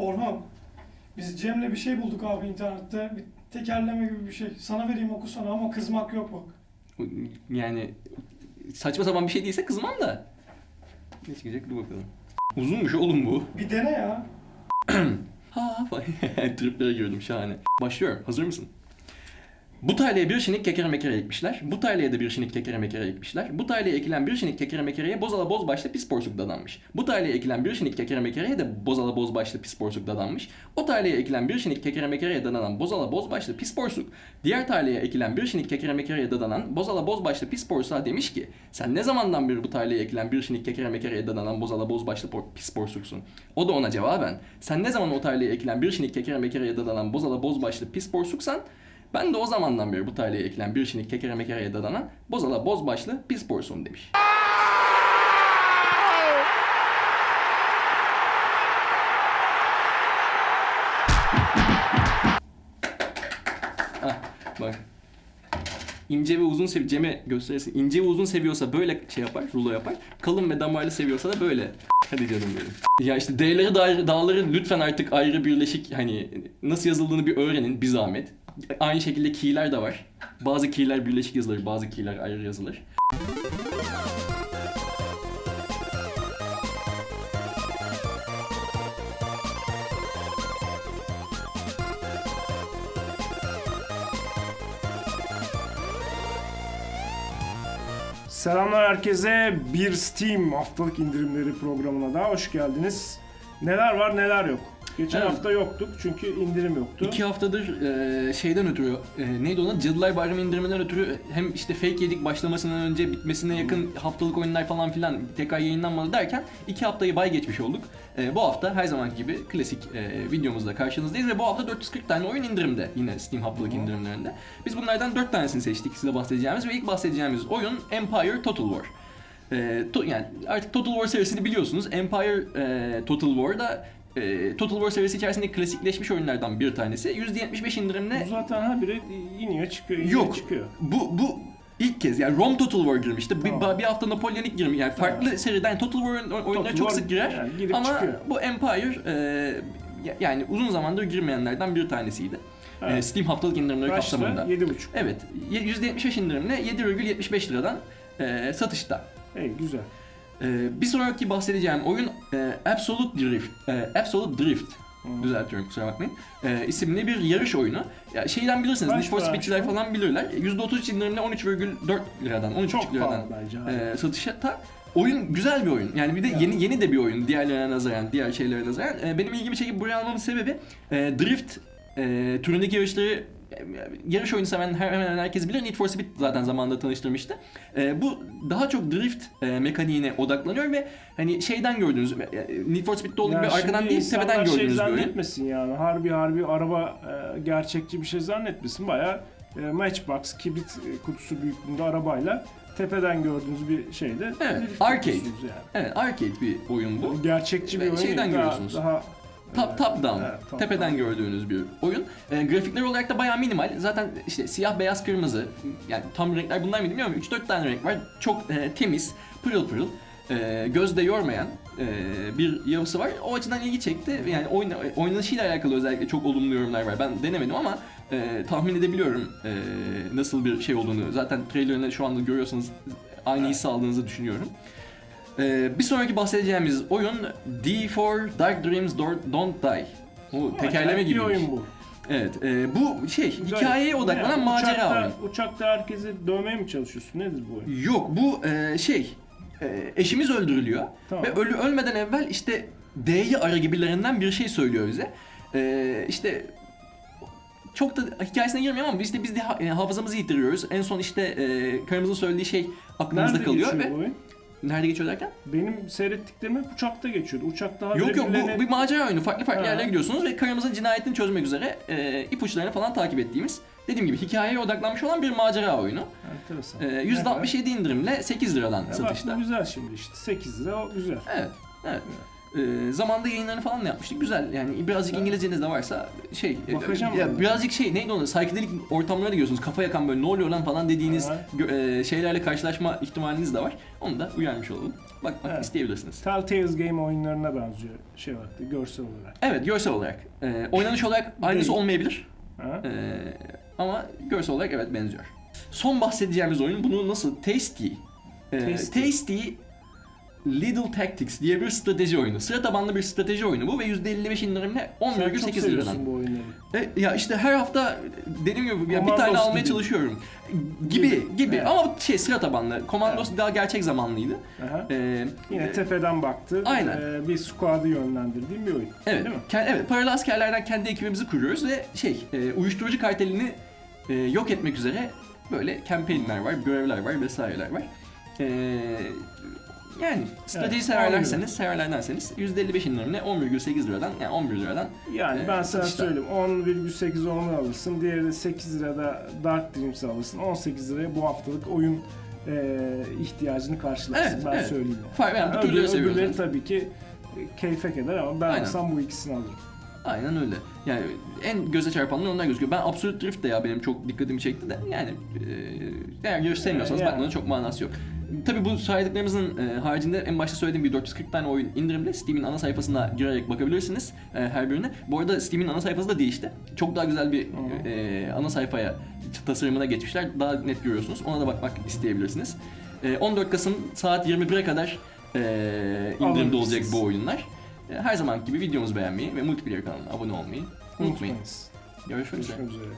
Orhan, biz Cem'le bir şey bulduk abi internette. Bir tekerleme gibi bir şey. Sana vereyim okusana ama kızmak yok bak. Yani saçma sapan bir şey değilse kızmam da. Ne çıkacak dur bakalım. Uzunmuş oğlum bu. Bir dene ya. Ha. Triplere girdim şahane. Başlıyorum. Hazır mısın? Bu tarlaya bir şinik kekere mekere ekmişler. Bu tarlaya da bir şinik kekere mekere ekmişler. Bu tarlaya ekilen bir şinik kekere mekereye bozala boz başlı pis porsuk dadanmış. Bu tarlaya ekilen bir şinik kekere mekereye de bozala boz başlı pis porsuk dadanmış. O tarlaya ekilen bir şinik kekere mekereye dadanan bozala boz başlı pis porsuk. Diğer tarlaya ekilen bir şinik kekere mekereye dadanan bozala boz başlı pis porsuğa demiş ki sen ne zamandan beri bu tarlaya ekilen bir şinik kekere mekereye dadanan bozala boz başlı por- pis porsuksun? O da ona cevaben sen ne zaman o tarlaya ekilen bir şinik kekere mekereye dadanan bozala boz başlı pis porsuksan ben de o zamandan beri bu tarlaya ekilen bir şinik kekere mekereye dadanan bozala boz başlı pis porsuğum demiş. Ah bak. İnce ve uzun sevi Cem'e gösterirsin. İnce ve uzun seviyorsa böyle şey yapar, rulo yapar. Kalın ve damarlı seviyorsa da böyle. Hadi canım benim. Ya işte D'leri dağları lütfen artık ayrı birleşik hani nasıl yazıldığını bir öğrenin bir zahmet. Aynı şekilde key'ler de var. Bazı key'ler birleşik yazılır, bazı key'ler ayrı yazılır. Selamlar herkese. Bir Steam haftalık indirimleri programına daha hoş geldiniz. Neler var neler yok. Geçen Evet. hafta yoktuk çünkü indirim yoktu. İki haftadır e, şeyden ötürü, e, neydi ona? Cadılar Bayramı indiriminden ötürü hem işte fake yedik başlamasından önce bitmesine yakın haftalık oyunlar falan filan tekrar yayınlanmadı derken iki haftayı bay geçmiş olduk. E, bu hafta her zamanki gibi klasik e, videomuzda karşınızdayız ve bu hafta 440 tane oyun indirimde yine Steam haftalık indirimlerinde. Biz bunlardan 4 tanesini seçtik size bahsedeceğimiz ve ilk bahsedeceğimiz oyun Empire Total War. E, to- yani artık Total War serisini biliyorsunuz. Empire e, Total War'da e, Total War serisi içerisinde klasikleşmiş oyunlardan bir tanesi. %75 indirimle Bu zaten ha bire iniyor çıkıyor, iniyor yok. çıkıyor. Bu bu ilk kez yani Rome Total War girmişti. Bir, Tamam. bir hafta Napoleonic girmiş. Yani farklı Tamam. seriden Total War oyun- oyunları Total çok War sık girer. yani ama çıkıyor. bu Empire e, ya- yani uzun zamandır girmeyenlerden bir tanesiydi. Evet. E, Steam haftalık indirimleri Kaçta? kapsamında. 7.5. Evet. ye- %75 indirimle 7,75 liradan e, satışta. Hey güzel. Ee, bir sonraki bahsedeceğim oyun e, Absolute Drift. E, Absolute Drift. Hı. Düzeltiyorum kusura bakmayın. E, isimli bir yarış oyunu. Ya şeyden bilirsiniz. Need for Speed'çiler şu? falan bilirler. %33 indirimle 13,4 liradan, 13,5 Çok liradan e, satışa ta oyun güzel bir oyun. Yani bir de yeni yeni de bir oyun diğerlerine nazaran, diğer şeylere nazaran. E, benim ilgimi çekip buraya almamın sebebi e, Drift e, türündeki yarışları yarış oyunu seven hemen hemen herkes bilir. Need for Speed zaten zamanında tanıştırmıştı. E, bu daha çok drift e, mekaniğine odaklanıyor ve hani şeyden gördüğünüz e, Need for Speed'de olduğu Ya gibi arkadan değil tepeden insanlar gördüğünüz şey zannetmesin yani. Harbi harbi araba e, gerçekçi bir şey zannetmesin. Baya e, Matchbox, kibrit kutusu büyüklüğünde arabayla tepeden gördüğünüz bir şeyde. Evet, arcade. Yani. Evet arcade bir oyun bu. Gerçekçi bir oyun. şeyden görüyorsunuz. Daha, daha Top, top down, Evet, top tepeden down. gördüğünüz bir oyun. E, grafikler olarak da bayağı minimal. Zaten işte siyah, beyaz, kırmızı. Yani tam renkler bunlar mı bilmiyorum ama 3-4 tane renk var. Çok e, temiz, pırıl pırıl. E, gözde yormayan e, bir yapısı var. O açıdan ilgi çekti. Yani oyna, oynanışıyla alakalı özellikle çok olumlu yorumlar var. Ben denemedim ama e, tahmin edebiliyorum e, nasıl bir şey olduğunu. Zaten trailerını şu anda görüyorsanız aynı hissi aldığınızı düşünüyorum. Ee, bir sonraki bahsedeceğimiz oyun D4 Dark Dreams Don't Die. Bu tekerleme gibi. bir oyun bu. Evet, e, bu şey Güzel. hikayeye odaklanan Yani macera uçakta, oyunu. Uçakta herkesi dövmeye mi çalışıyorsun? Nedir bu oyun? Yok bu e, şey e, eşimiz öldürülüyor Tamam. ve ölü ölmeden evvel işte D'yi ara gibilerinden bir şey söylüyor bize. E, işte çok da hikayesine girmiyorum ama işte biz de e, hafızamızı yitiriyoruz. En son işte e, karımızın söylediği şey aklımızda Nerede kalıyor ve bu oyun? Nerede geçiyor derken? Benim seyrettiklerim hep uçakta geçiyordu. Uçakta habire Yok yok bu bir macera oyunu. Farklı farklı Ha. yerlere gidiyorsunuz ve karımızın cinayetini çözmek üzere e, ipuçlarını falan takip ettiğimiz dediğim gibi hikayeye odaklanmış olan bir macera oyunu. Enteresan. E, Ne %67 indirimle 8 liradan? Ya bak satışta. bu güzel şimdi işte. 8 lira o güzel. Evet. Evet. Ee, zamanda yayınlarını falan da yapmıştık. Güzel yani birazcık. İngilizceniz de varsa şey e, Bakacağım ya ben birazcık şey neydi onu psychedelic ortamlara da gidiyorsunuz. Kafa yakan böyle ne oluyor lan falan dediğiniz gö- e, şeylerle karşılaşma ihtimaliniz de var. Onu da uyarmış olalım. Bakmak Evet. isteyebilirsiniz. Telltales Game oyunlarına benziyor şey olarak da, görsel olarak. Evet görsel olarak. Ee, oynanış olarak aynısı Değil. olmayabilir. Ha? Ee, ama görsel olarak evet benziyor. Son bahsedeceğimiz oyun bunu nasıl? Tasty. Ee, Tasty. Tasty. Little Tactics diye bir strateji oyunu. Sıra tabanlı bir strateji oyunu bu ve %55 indirimle Sen çok 10,8 liradan. bu oyunları. E, ya işte her hafta dediğim gibi ya bir Commandos tane almaya gibi. çalışıyorum. Gibi Gibi. gibi Evet. ama şey sıra tabanlı. Commandos daha gerçek zamanlıydı. Aha. Ee, Yine e, tepeden baktı. Aynen. Ee, bir squad'ı yönlendirdiğim bir oyun. Evet, Değil mi? ke- evet. Paralı askerlerden kendi ekibimizi kuruyoruz ve şey, e, uyuşturucu kartelini e, yok etmek üzere böyle campaignler var, görevler var, vesaireler var. E, yani strateji severlerseniz, severlerderseniz %55 indirimle 11,8 liradan yani 11 liradan Yani Ee, ben sana satışta. söyleyeyim 10,8 onu alırsın. Diğeri de 8 lirada Dark Dreams'i alırsın. 18 liraya bu haftalık oyun e, ihtiyacını karşılarsın. Evet, ben evet. söyleyeyim. Far- yani bu türleri öbürleri, zaten. tabii ki e, keyfe keder ama ben Aynen. alsam bu ikisini alırım. Aynen öyle. Yani en göze çarpanlar onlar gözüküyor. Ben Absolute Drift de ya benim çok dikkatimi çekti de yani e, eğer yarış sevmiyorsanız Yani. bakmanın çok manası yok. Tabii bu saydıklarımızın e, haricinde en başta söylediğim bir 440 tane oyun indirimde Steam'in ana sayfasına girerek bakabilirsiniz e, her birine. Bu arada Steam'in ana sayfası da değişti. Çok daha güzel bir e, ana sayfaya tasarımına geçmişler. Daha net görüyorsunuz. Ona da bakmak isteyebilirsiniz. E, 14 Kasım saat 21'e kadar e, indirimde olacak bu oyunlar. E, Her zaman gibi videomuzu beğenmeyi ve Multiplayer kanalına abone olmayı unutmayın. Görüşmek üzere. Görüşmek üzere.